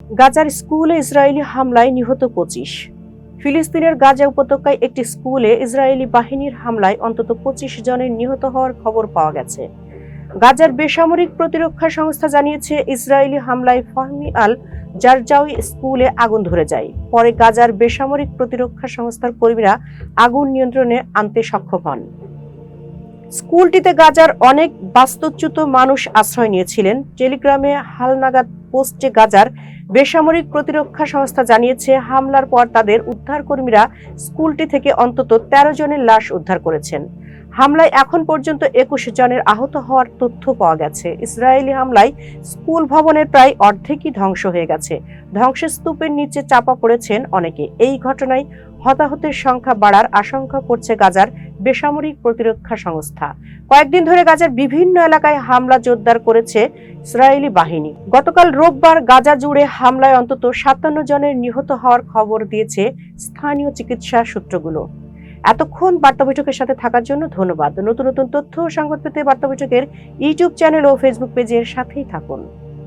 গাজার স্কুলে ইসরায়েলি হামলায় নিহত পঁচিশ। ফিলিস্তিনের গাজা উপত্যকায় একটি স্কুলে ইসরায়েলি বাহিনীর হামলায় অন্তত পঁচিশ জনের নিহত হওয়ার খবর পাওয়া গেছে। গাজার বেসামরিক প্রতিরক্ষা সংস্থা জানিয়েছে, ইসরায়েলি হামলায় ফাহমি আল জারজাউই স্কুলে আগুন ধরে যায়। পরে গাজার বেসামরিক প্রতিরক্ষা সংস্থার কর্মীরা আগুন নিয়ন্ত্রণে আনতে সক্ষম হন। স্কুলটিতে গাজার অনেক বাস্তুচ্যুত মানুষ আশ্রয় নিয়েছিলেন। টেলিগ্রামে হালনাগাদ পোস্টে গাজার বেসামরিক প্রতিরক্ষা সংস্থা জানিয়েছে, হামলার পর তাদের উদ্ধারকর্মীরা স্কুলটি থেকে অন্তত তেরো জনের লাশ উদ্ধার করেছেন। হামলায় এখন পর্যন্ত একুশ জনের আহত হওয়ার তথ্য পাওয়া গেছে। ইসরায়েলি হামলায় স্কুল ভবনের প্রায় অর্ধেকই ধ্বংস হয়ে গেছে। ধ্বংসস্তূপের নিচে চাপা পড়েছেন অনেকে। এই ঘটনায় হতাহতের সংখ্যা বাড়ার আশঙ্কা করছে গাজার বেসামরিক প্রতিরক্ষা সংস্থা। কয়েকদিন ধরে গাজার বিভিন্ন এলাকায় হামলা জোরদার করেছে ইসরায়েলি বাহিনী। গতকাল রোববার গাজা জুড়ে হামলায় অন্তত সাতান্ন জনের নিহত হওয়ার খবর দিয়েছে স্থানীয় চিকিৎসা সূত্রগুলো। এতক্ষণ বার্তা বৈঠকের সাথে থাকার জন্য ধন্যবাদ। নতুন নতুন তথ্য ও সংবাদ পেতে বার্তা বৈঠকের ইউটিউব চ্যানেল ও ফেসবুক পেজের সাথেই থাকুন।